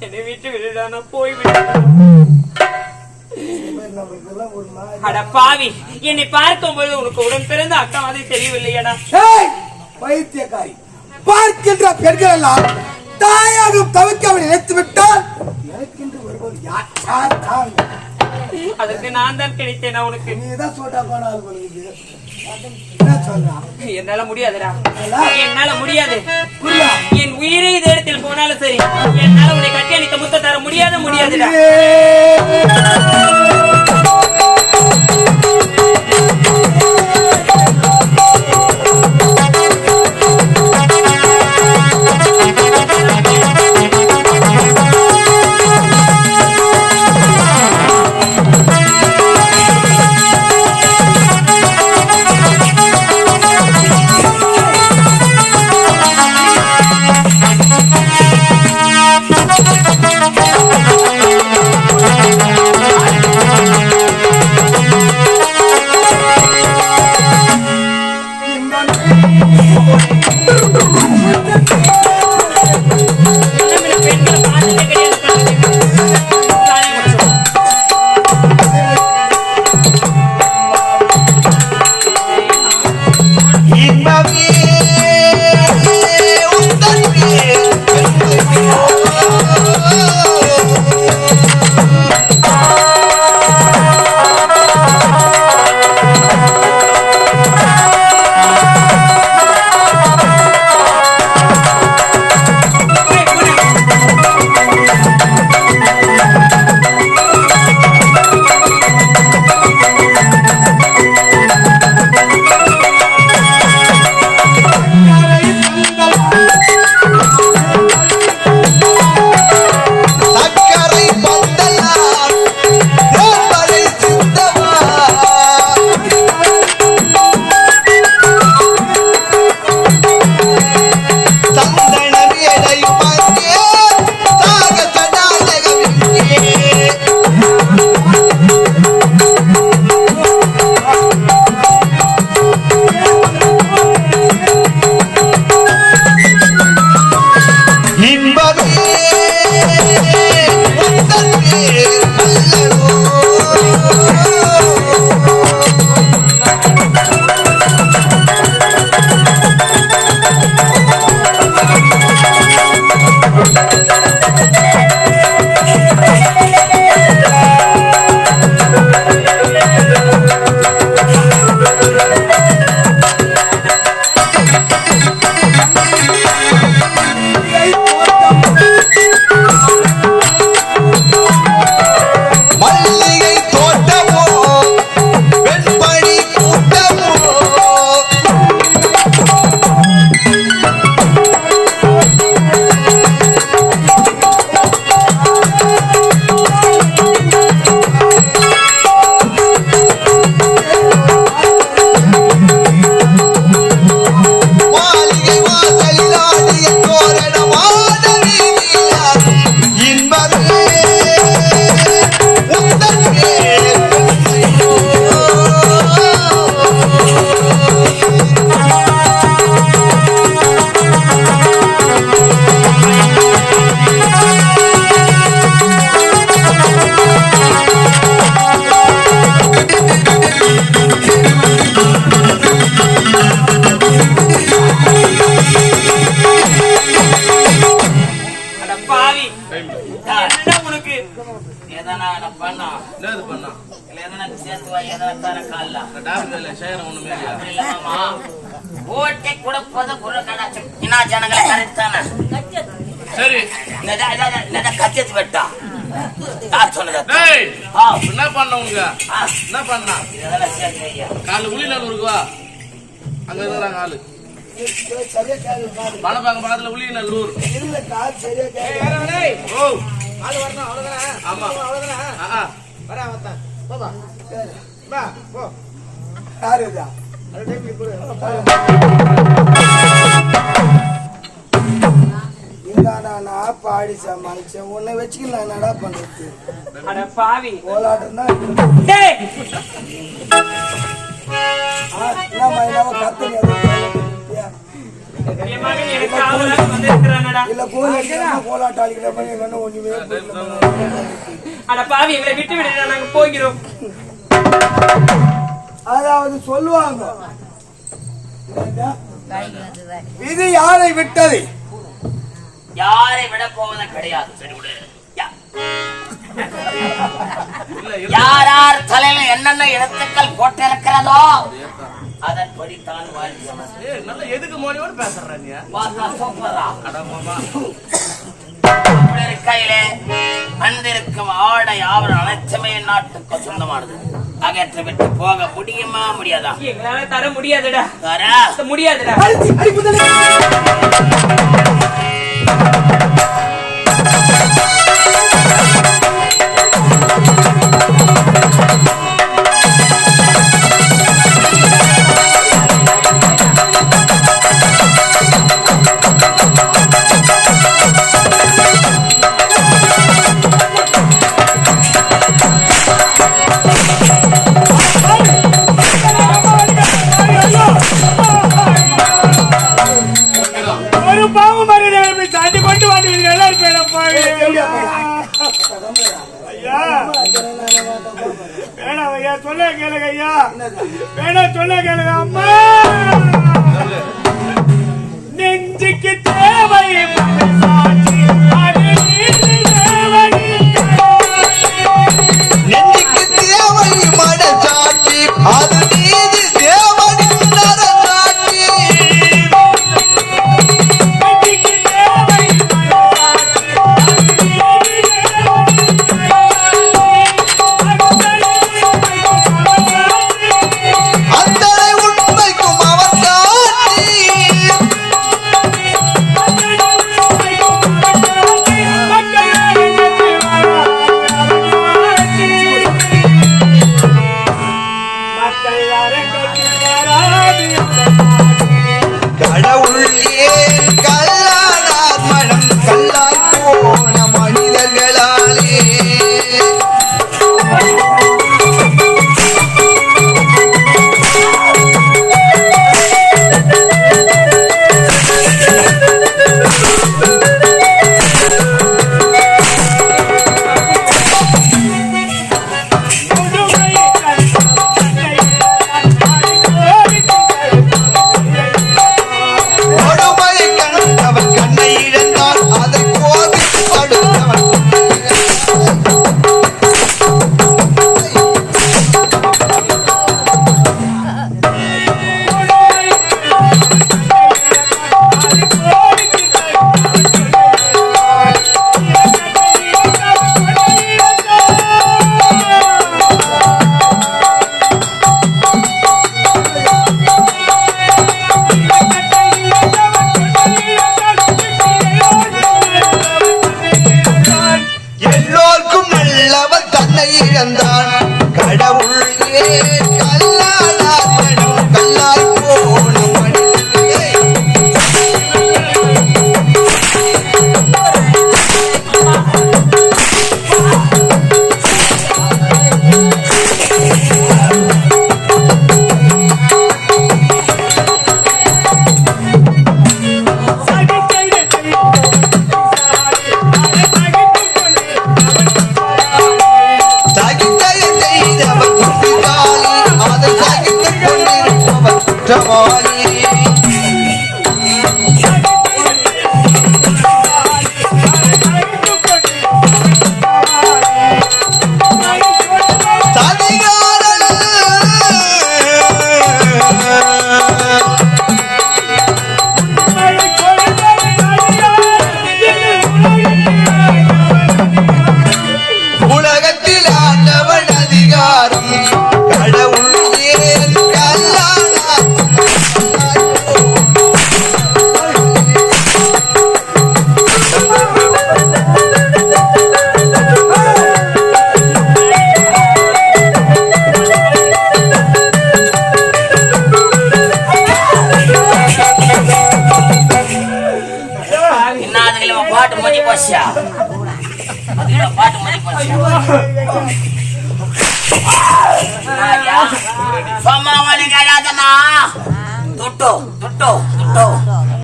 என்னை விட்டு விடுடா நான் போய் அட பாவி என்னை பார்க்கும்போது உனக்கு உடன் பிறந்த அக்கா மாதிரி தெரியவில்லையடா. பைத்தியக்காரி. பார்க்கின்ற பெண்கள் எல்லாம் தாயாகும் தவிர்க்க அவனை நினைத்து விட்டால் எனக்கென்று வருவது யார்? யார்? தான் அதற்கு நான் தான் கிடைத்தேனா உனக்கு? நீ தான் சோட்டா போனால் என்னால முடியாதுடா. என்னால முடியாது. என் உயிரே இந்த இடத்தில் போனாலும் சரி. என்னால உன்னை கட்டி அணித்த முத்த தர முடியாத முடியாதுடா. तस्वीर நான் பண்ணா இல்ல எதனா சேர்த்து வா எதனா தர கால்ல நான் டாக்டர் இல்ல சேகரம் ஒண்ணுமே இல்லையா அப்படி இல்ல மாமா ஓட்டை கூட போத குர கடாச்சம் என்ன ஜனங்களை கரெக்ட் தானே சரி கச்சத்து வெட்டா ஆ என்ன பண்ண ஆ என்ன பண்ணா காலு உளி நல்லூருக்கு வா அங்க இருக்கிறாங்க ஆளு சரியா கேள்வி பாரு. பணப்பாங்க பக்கத்துல உளி நல்லூர் சரியா ஓ ஆளு வரணும் அவ்வளவுதானே? ஆமா. அவ்வளவுதானே? ஆ, ஆ. வரேன் அவத்தான் போப்பா சரி. வா போ. யாரு இதா? அது டைம் இந்தாடா பாடி சமாளிச்சேன். உன்னை வச்சுக்க நான் என்னடா பண்றது? அட பாவி. கோலாட்டம் தான் டேய். என்ன மைனாவ இல்ல கோலாட்டம் ஒண்ணுமே அட பாவி விட்டு நாங்க போகிறோம். அதாவது சொல்லுவாங்க இது யாரை விட்டது? யாரை விட போவத கிடையாது. யாரார் யார் யார் தலையில என்னென்ன எழுத்துக்கள் போட்டிருக்கிறதோ நல்லா எதுக்கு மோனியோட பேசுற நீ? பார்த்தா சூப்பரா? அட மாமா. அப்படி இருக்கையிலே வந்திருக்கும் ஆடை ஆவரம் அனைத்துமே நாட்டுக்கு சொந்தமானது. அகற்ற விட்டு போக முடியுமா முடியாதா? எங்களால தர முடியாதுடா. தர. முடியாதுடா. ஐயா வேணாம் ஐயா சொல்ல கேளுங்க ஐயா. வேணாம் சொல்ல கேளுங்க அம்மா. நெஞ்சுக்கு தேவை para